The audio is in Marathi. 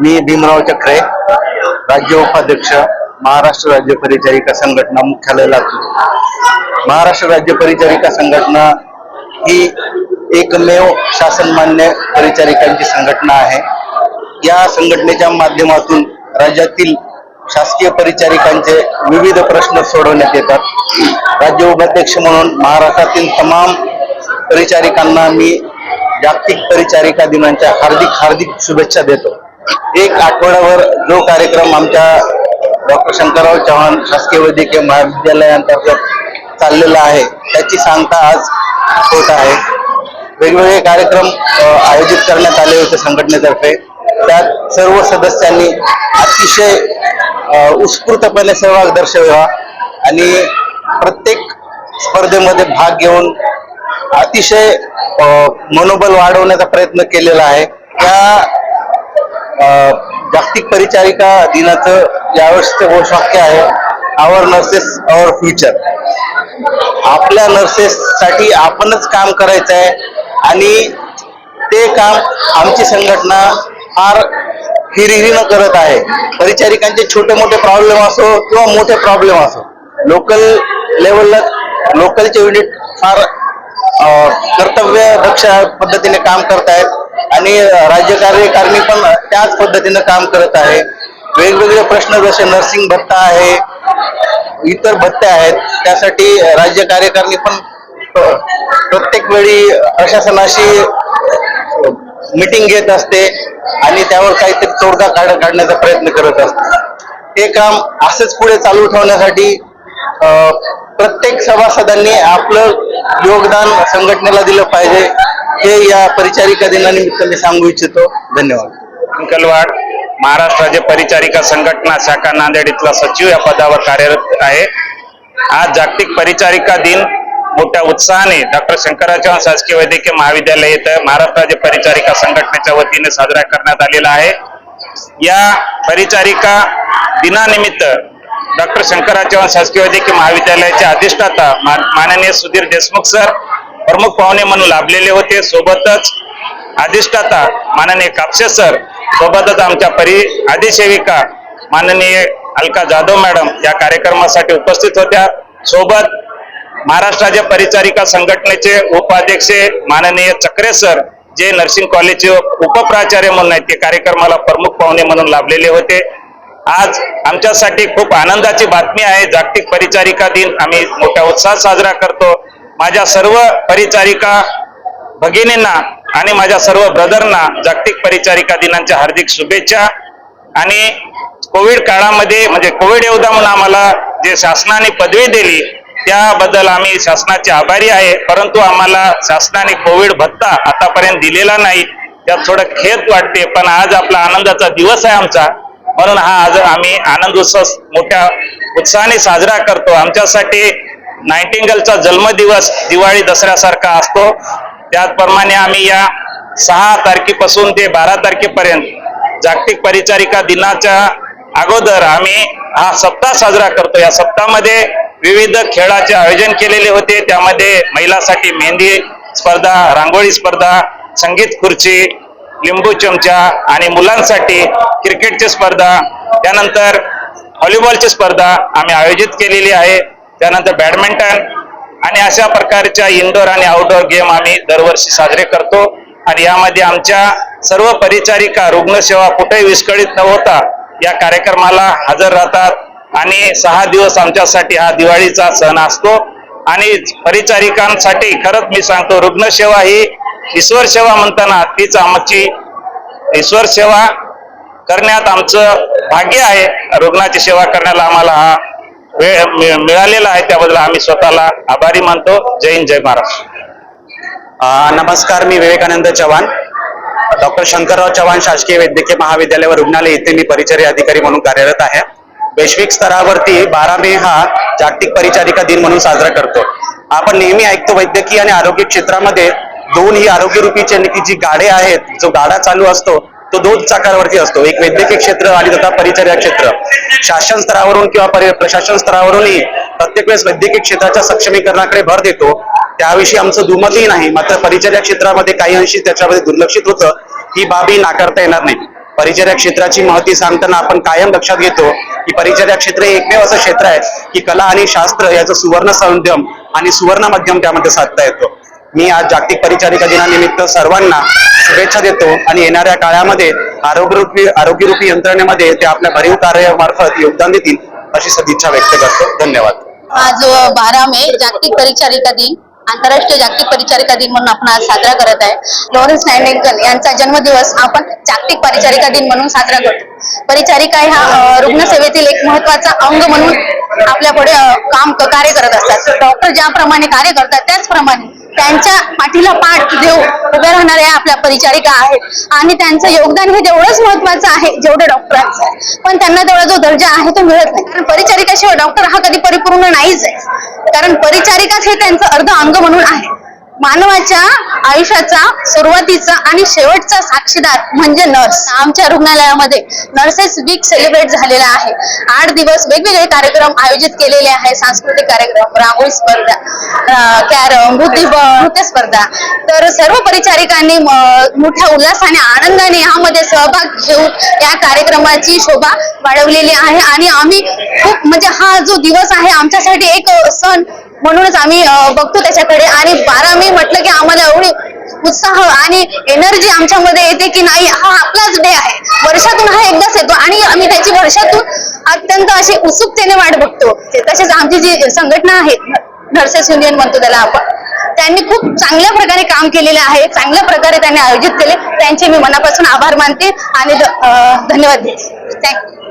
मी भीमराव चक्रे राज्य उपाध्यक्ष महाराष्ट्र राज्य परिचारिका संघटना मुख्यालय लातूर. महाराष्ट्र राज्य परिचारिका संघटना ही एकमेव शासनमान्य परिचारिकांची संघटना आहे. या संघटनेच्या माध्यमातून राज्यातील शासकीय परिचारिकांचे विविध प्रश्न सोडवण्यात येतात. राज्य उपाध्यक्ष म्हणून महाराष्ट्रातील तमाम परिचारिकांना मी जागतिक परिचारिका दिनांच्या हार्दिक हार्दिक शुभेच्छा देतो. एक आठवड्यावर जो कार्यक्रम आमच्या डॉक्टर शंकरराव चव्हाण शासकीय वैद्यकीय महाविद्यालयांतर्गत चाललेला आहे त्याची सांगता आज होत आहे. वेगवेगळे कार्यक्रम आयोजित करण्यात आले होते संघटनेतर्फे. त्यात सर्व सदस्यांनी अतिशय उत्स्फूर्तपणे सहभाग दर्शवावा आणि प्रत्येक स्पर्धेमध्ये भाग घेऊन अतिशय मनोबल वाढवण्याचा प्रयत्न केलेला आहे. त्या जागतिक परिचारिका दिनाचं यावर्षीचं घोषवाक्य आहे. आवर नर्सेस आवर फ्युचर आपल्या नर्सेससाठी आपणच काम करायचं आहे आणि ते काम आमची संघटना फार हिरिरीनं करत आहे. परिचारिकांचे छोटे मोठे प्रॉब्लेम असो किंवा मोठे प्रॉब्लेम असो लोकल लेवलला लोकलचे युनिट फार कर्तव्य दक्ष पद्धतीने काम करतायत. आणि राज्य कार्यकारिणी पण त्याच पद्धतीने काम करत आहे. वेगवेगळे प्रश्न जसे नर्सिंग भत्ता आहे इतर भत्ते आहेत त्यासाठी राज्य कार्यकारिणी पण प्रत्येक वेळी प्रशासनाशी मिटिंग घेत असते आणि त्यावर काहीतरी तोडगा काढ काढण्याचा प्रयत्न करत असते. हे काम असंच पुढे चालू ठेवण्यासाठी अं, प्रत्येक सभासदांनी आपलं योगदान संघटनेला दिलं पाहिजे. हे या परिचारिका दिनानिमित्त मी सांगू इच्छितो. धन्यवाद. अंकलवाड महाराष्ट्राचे परिचारिका संघटना शाखा नांदेड इथला सचिव या पदावर कार्यरत आहे. आज जागतिक परिचारिका दिन मोठ्या उत्साहाने डॉक्टर शंकराचार्य शासकीय वैद्यकीय महाविद्यालय इथं महाराष्ट्राचे परिचारिका संघटनेच्या वतीने साजरा करण्यात आलेला आहे. या परिचारिका दिनानिमित्त डॉक्टर शंकराचार्य शासकीय वैद्यकीय महाविद्यालयाचे अधिष्ठाता माननीय सुधीर देशमुख सर प्रमुख पाहुणे म्हणून लाभलेले होते. सोबतच अधिष्ठाता माननीय कापसे सर सोबतच आमच्या परि अधिसेविका माननीय अलका जाधव मॅडम या कार्यक्रमासाठी उपस्थित होत्या. सोबत महाराष्ट्राच्या परिचारिका संघटनेचे उपाध्यक्ष माननीय चक्रे सर जे नर्सिंग कॉलेजचे उपप्राचार्य म्हणून आहेत ते कार्यक्रमाला प्रमुख पाहुणे म्हणून लाभलेले होते. आज आमच्यासाठी खूप आनंदाची बातमी आहे. जागतिक परिचारिका दिन आम्ही मोठ्या उत्साहात साजरा करतो. माझ्या सर्व परिचारिका भगिनींना आणि माझ्या सर्व ब्रदरना जागतिक परिचारिका दिनांच्या हार्दिक शुभेच्छा. आणि कोविड काळामध्ये म्हणजे कोविड योद्धा म्हणून आम्हाला जे शासनाने पदवी दिली त्याबद्दल आम्ही शासनाचे आभारी आहे. परंतु आम्हाला शासनाने कोविड भत्ता आतापर्यंत दिलेला नाही. त्यात थोडं खेद वाटते पण आज आपला आनंदाचा दिवस आहे आमचा. म्हणून हा आज आम्ही आनंद उत्सव मोठ्या उत्साहाने साजरा करतो. आमच्यासाठी नायटिंगलचा जन्मदिवस दिवाळी दसऱ्यासारखा असतो. त्याचप्रमाणे आम्ही या सहा तारखेपासून ते बारा तारखेपर्यंत जागतिक परिचारिका दिनाच्या अगोदर आम्ही हा सप्ताह साजरा करतो. या सप्ताहामध्ये विविध खेळाचे आयोजन केलेले होते. त्यामध्ये महिलासाठी मेहंदी स्पर्धा रांगोळी स्पर्धा संगीत खुर्ची लिंबू चमचा आणि मुलांसाठी क्रिकेटची स्पर्धा त्यानंतर व्हॉलीबॉलची स्पर्धा आम्ही आयोजित केलेली आहे. त्यानंतर बॅडमिंटन आणि अशा प्रकारच्या इनडोअर आणि आउटडोअर गेम आम्ही दरवर्षी साजरे करतो. आणि यामध्ये आमच्या सर्व परिचारिका रुग्णसेवा कुठेही विस्कळीत न होता या कार्यक्रमाला हजर राहतात. आणि सहा दिवस आमच्यासाठी हा दिवाळीचा सण असतो. आणि परिचारिकांसाठी खरंच मी सांगतो रुग्णसेवा ही ईश्वर सेवा म्हणताना तीच आमची ईश्वर सेवा करण्यात आमचं भाग्य आहे. रुग्णाची सेवा करण्याला आम्हाला हा मिळालेला आहे त्याबद्दल आम्ही स्वतःला आभारी मानतो. जय हिंद जय महाराष्ट्र. नमस्कार मी विवेकानंद चव्हाण. डॉक्टर शंकरराव चव्हाण शासकीय वैद्यकीय महाविद्यालय व रुग्णालय येथे मी परिचर्या अधिकारी म्हणून कार्यरत आहे. वैश्विक स्तरावरती बारा मे हा जागतिक परिचारिका दिन म्हणून साजरा करतो. आपण नेहमी ऐकतो वैद्यकीय आणि आरोग्य क्षेत्रामध्ये दोन ही आरोग्यरूपी जी जी गाडे आहेत जो गाडा चालू असतो तो दोन चाकावरती असतो. एक वैद्यकीय क्षेत्र आणि तथा परिचर्या क्षेत्र. शासन स्तरावरून किंवा प्रशासन स्तरावरूनही प्रत्येक वेळेस वैद्यकीय क्षेत्राच्या सक्षमीकरणाकडे भर देतो. त्याविषयी आमचं दुमतही नाही. मात्र परिचर्या क्षेत्रामध्ये काही अंशी त्याच्यामध्ये दुर्लक्षित होतं. ही बाबी नाकारता येणार नाही. परिचर्या क्षेत्राची महती सांगताना आपण कायम लक्षात घेतो की परिचर्या क्षेत्र हे एकमेव असं क्षेत्र आहे की कला आणि शास्त्र याचं सुवर्ण संध्यम आणि सुवर्ण माध्यम त्यामध्ये साधता येतो. मी आज जागतिक परिचारिका दिनानिमित्त सर्वांना शुभेच्छा देतो आणि येणाऱ्या काळामध्ये आरोग्यरूपी आरोग्यरूपी यंत्रणेमध्ये ते आपल्या भरीव कार्यामार्फत योगदान देतील अशी सदिच्छा व्यक्त करतो. धन्यवाद. आज बारा मे जागतिक परिचारिका दिन आंतरराष्ट्रीय जागतिक परिचारिका दिन म्हणून आपण आज साजरा करत आहे. लॉरेन्स नायटिंगल यांचा जन्मदिवस आपण जागतिक परिचारिका दिन म्हणून साजरा करतो. परिचारिका ह्या रुग्णसेवेतील एक महत्त्वाचा अंग म्हणून आपल्या पुढे काम कार्य करत असतात. डॉक्टर ज्याप्रमाणे कार्य करतात त्याचप्रमाणे त्यांच्या पाठीला पाठ देऊ उभ्या राहणाऱ्या आपल्या परिचारिका आहेत. आणि त्यांचं योगदान हे तेवढंच महत्वाचं आहे जेवढं डॉक्टरांचं आहे. पण त्यांना तेवढा जो दर्जा आहे तो मिळत नाही. कारण परिचारिकाशिवाय डॉक्टर हा कधी परिपूर्ण नाहीच आहे. कारण परिचारिकाच हे त्यांचं अर्ध अंग म्हणून आहे. मानवाच्या आयुष्याचा सुरुवातीचा आणि शेवटचा साक्षीदार म्हणजे नर्स आमच्या रुग्णालयामध्ये नर्सेस वीक सेलिब्रेट झालेला आहे. आठ दिवस वेगवेगळे कार्यक्रम आयोजित केलेले आहे सांस्कृतिक कार्यक्रम रांगोळी स्पर्धा कॅरम बुद्धिबळ नृत्य स्पर्धा. तर सर्व परिचारिकांनी मोठ्या उल्हासाने आनंदाने यामध्ये सहभाग घेऊन या कार्यक्रमाची शोभा वाढवलेली आहे. आणि आम्ही खूप म्हणजे हा जो दिवस आहे आमच्यासाठी एक सण म्हणूनच आम्ही बघतो त्याच्याकडे. आणि बारा मे म्हटलं की आम्हाला एवढी उत्साह आणि एनर्जी आमच्यामध्ये येते की नाही हा आपलाच डे आहे. वर्षातून हा एकदाच येतो आणि आम्ही त्याची वर्षातून अत्यंत अशी उत्सुकतेने वाट बघतो. तसेच आमची जी संघटना आहे नर्सेस युनियन म्हणतो त्याला आपण त्यांनी खूप चांगल्या प्रकारे काम केलेले आहे चांगल्या प्रकारे त्यांनी आयोजित केले. त्यांचे मी मनापासून आभार मानते आणि धन्यवाद देते. थँक्यू